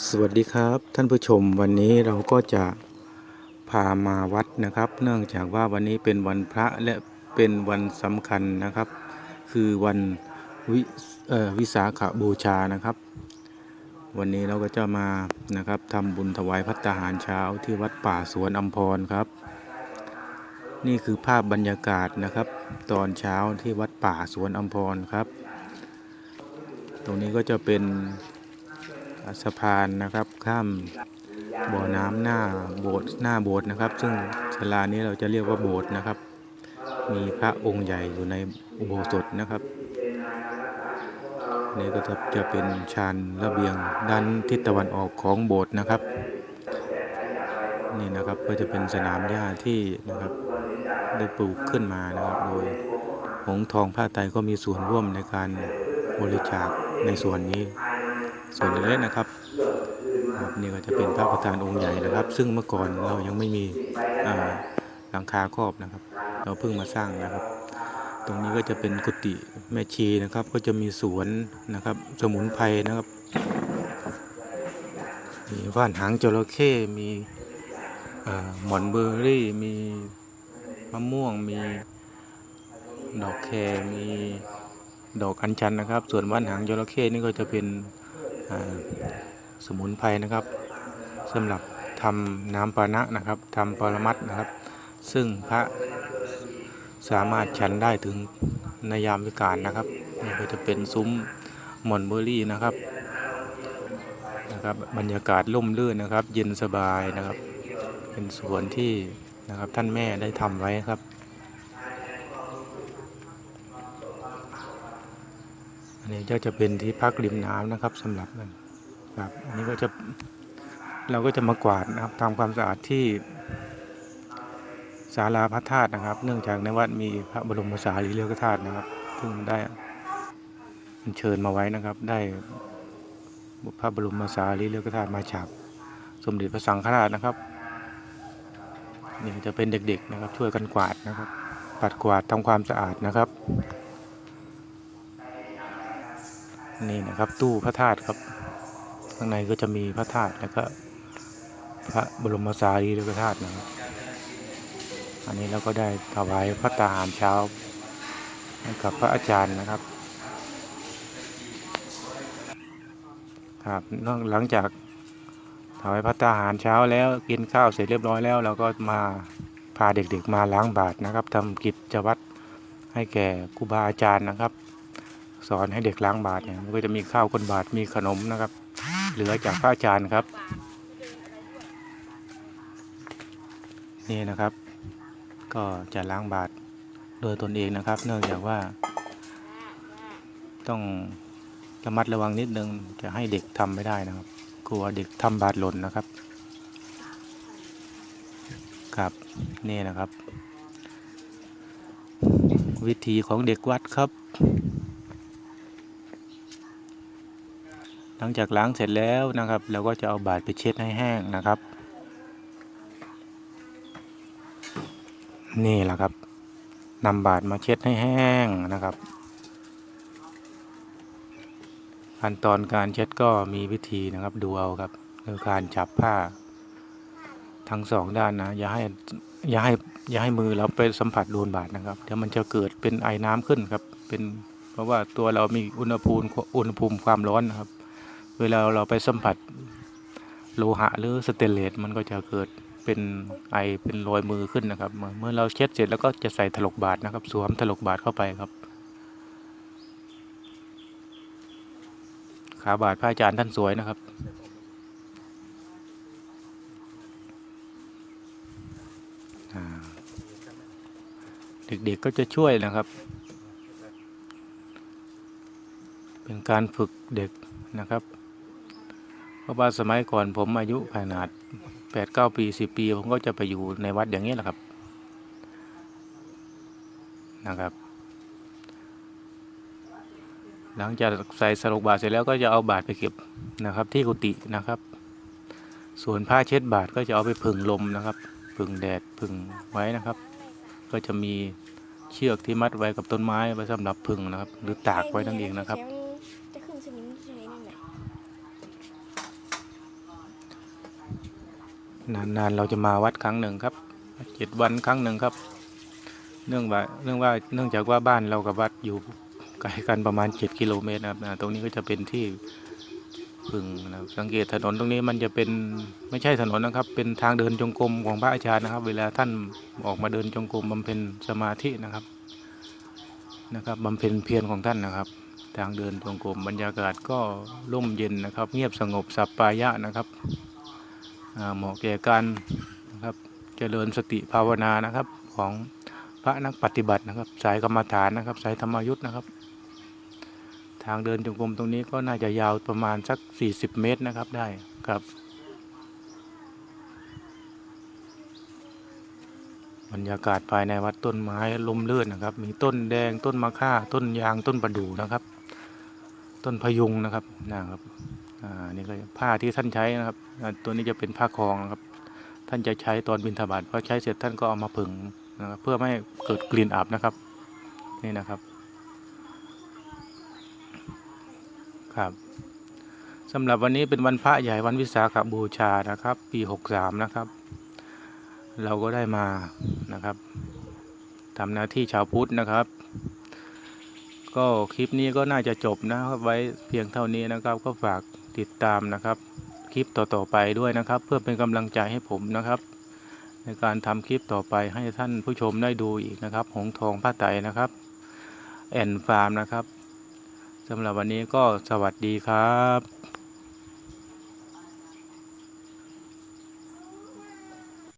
สวัสดีครับท่านผู้ชมวันนี้เราก็จะพามาวัดนะครับ เนื่องจากว่าวันนี้เป็นวันพระและเป็นวันสำคัญนะครับ คือวันวิวิสาขบูชานะครับ วันนี้เราก็จะมานะครับทำบุญถวายพัตตาหารเช้าที่วัดป่าสวนอัมพรครับ นี่คือภาพบรรยากาศนะครับ ตอนเช้าที่วัดป่าสวนอัมพรครับ ตรงนี้ก็จะเป็น สะพานนะครับ ข้ามบ่อน้ำหน้าโบสถ์หน้าโบสถ์นะครับ ซึ่งศาลานี้เราจะเรียกว่าโบสถ์นะครับ มีพระองค์ใหญ่อยู่ในอุโบสถนะครับนี่ก็จะจะเป็นชานระเบียงด้านทิศตะวันออกของโบสถ์นะครับ นี่นะครับก็จะเป็นสนามหญ้าที่นะครับได้ปลูกขึ้นมานะครับ โดยหงทองผ้าไตก็มีส่วนร่วมในการบริจาคในส่วนนี้ ส่วนเล็กนะครับครับนี่ก็จะเป็นพระประธานองค์ใหญ่นะครับ ซึ่งเมื่อก่อนเรายังไม่มีหลังคาครอบนะครับ เราเพิ่งมาสร้างนะครับ ตรงนี้ก็จะเป็นกุฏิแม่ชีนะครับ ก็จะมีสวนนะครับ สมุนไพรนะครับ มีว่านหางจระเข้มีเอ่อหมอนเบอร์รี่มีมะม่วงมีดอกแครมีดอกอัญชันนะครับ ส่วนว่านหางจระเข้นี่ก็จะเป็น สมุนไพรนะครับสำหรับทำน้ำปานะนะครับทำปรมัตนะครับ ซึ่งพระสามารถฉันได้ถึงในยามวิกาลนะครับนี่ก็จะเป็นซุ้มมอนเบอร์รี่นะครับนะครับ บรรยากาศร่มรื่นนะครับ เย็นสบายนะครับ เป็นสวนที่นะครับท่านแม่ได้ทำไว้ครับ นี้ก็จะเป็นที่พักริมน้ำนะครับสำหรับนั่นครับอันนี้ก็จะเราก็จะมากวาดนะครับทำความสะอาดที่ศาลาพระธาตุนะครับ เนื่องจากในวัดมีพระบรมสารีริกธาตุนะครับ ซึ่งได้อัญเชิญมาไว้นะครับ ได้พระบรมสารีริกธาตุมาจากสมเด็จพระสังฆราชนะครับนี่จะเป็นเด็กๆนะครับ ช่วยกันกวาดนะครับ ปัดกวาดทำความสะอาดนะครับ นี่นะครับ ตู้พระธาตุครับ ข้างในก็จะมีพระธาตุแล้วก็พระบรมสารีริกธาตุนะครับอันนี้เราก็ได้ถวายพระตาหารเช้าให้กับพระอาจารย์นะครับครับนอกหลังจากถวายพระตาหารเช้าแล้วกินข้าวเสร็จเรียบร้อยแล้ว เราก็มาพาเด็กๆมาล้างบาตรนะครับทำกิจวัตรให้แก่ครูบาอาจารย์นะครับ สอนให้เด็กล้างบาตรเนี่ยมันก็จะมีข้าวก้นบาตรมีขนมนะครับ เหลือจากพระอาจารย์ครับ นี่นะครับ ก็จะล้างบาตรโดยตนเองนะครับ เนื่องจากว่า ต้องระมัดระวังนิดนึงจะให้เด็กทำไม่ได้นะครับ กลัวเด็กทำบาตรหล่นนะครับ ครับนี่นะครับ วิธีของเด็กวัดครับ หลังจากล้างเสร็จแล้วนะครับ เราก็จะเอาบาดไปเช็ดให้แห้งนะครับ นี่แหละครับนำบาดมาเช็ดให้แห้งนะครับขั้นตอนการเช็ดก็มีวิธีนะครับดูเอาครับคือการจับผ้า ทั้งสองด้านนะอย่าให้อย่าให้อย่าให้มือเราไปสัมผัสโดนบาดนะครับเดี๋ยวมันจะเกิดเป็นไอน้ำขึ้นครับเป็นเพราะว่าตัวเรามีอุณหภูมิอุณหภูมิความร้อนนะครับ เวลาเราไปสัมผัสโลหะหรือสเตนเลสมันก็จะเกิดเป็นไอเป็นรอยมือขึ้นนะครับเมื่อเมื่อเราเช็ดเสร็จแล้วก็จะใส่ถลกบาทนะครับสวมถลกบาทเข้าไปครับ ขาบาทพระอาจารย์ท่านสวยนะครับเด็กๆก็จะช่วยนะครับ เป็นการฝึกเด็กนะครับ เพราะว่าสมัยก่อนผมอายุขนาดแปดเก้าปีสิบปี ผมก็จะไปอยู่ในวัดอย่างนี้แหละครับนะครับ หลังจากใส่สลกบาทเสร็จแล้วก็จะเอาบาทไปเก็บนะครับ ที่กุฏินะครับ ส่วนผ้าเช็ดบาทก็จะเอาไปผึ่งลมนะครับผึ่งแดดผึ่งไว้นะครับ ก็จะมีเชือกที่มัดไว้กับต้นไม้ไว้สำหรับผึ่งนะครับ หรือตากไว้นั่นเองนะครับ จะขึ้นสนิมใช่ไหมนั่นแหละ นานๆเราจะมาวัดครั้งหนึ่งครับเจ็ดวันครั้งหนึ่งครับ เนื่องว่าเนื่องว่าเนื่องจากว่าบ้านเรากับวัดอยู่ไกลกันประมาณ7กิโลเมตรนะครับนะตรงนี้ก็จะเป็นที่พึงนะครับสังเกตถนนตรงนี้มันจะเป็นไม่ใช่ถนนนะครับ เป็นทางเดินจงกรมของพระอาจารย์นะครับ เวลาท่านออกมาเดินจงกรมบำเพ็ญสมาธินะครับนะครับบำเพ็ญเพียรของท่านนะครับ ทางเดินจงกรมบรรยากาศก็ร่มเย็นนะครับ เงียบสงบสัปปายะนะครับ เหมาะแก่การนะครับเจริญสติภาวนานะครับของพระนักปฏิบัตินะครับ สายกรรมฐานนะครับ สายธรรมยุทธ์นะครับ ทางเดินจงกรมตรงนี้ก็น่าจะยาวประมาณสัก 40 เมตรนะครับได้ครับ บรรยากาศภายในวัดต้นไม้ลมเลื่อนนะครับ มีต้นแดงต้นมะค่าต้นยางต้นประดู่นะครับ ต้นพยุงนะครับนะครับ อ่านี่ก็ผ้าที่ท่านใช้นะครับ ตัวนี้จะเป็นผ้าคลองนะครับ ท่านจะใช้ตอนบิณฑบาตพอใช้เสร็จท่านก็เอามาผึ่งนะครับเพื่อไม่ให้เกิดกลิ่นอับนะครับ นี่นะครับ ครับสำหรับวันนี้เป็นวันพระใหญ่วันวิสาขบูชานะครับ ปี 63 นะครับ เราก็ได้มานะครับทำหน้าที่ชาวพุทธนะครับ ก็คลิปนี้ก็น่าจะจบนะครับไว้เพียงเท่านี้นะครับ ก็ฝาก ติดตามนะครับ คลิปต่อๆไปด้วยนะครับ เพื่อเป็นกำลังใจให้ผมนะครับ ในการทำคลิปต่อไปให้ท่านผู้ชมได้ดูอีกนะครับ หงทองผ้าไตรนะครับ แอนฟาร์มนะครับสำหรับวันนี้ก็สวัสดีครับ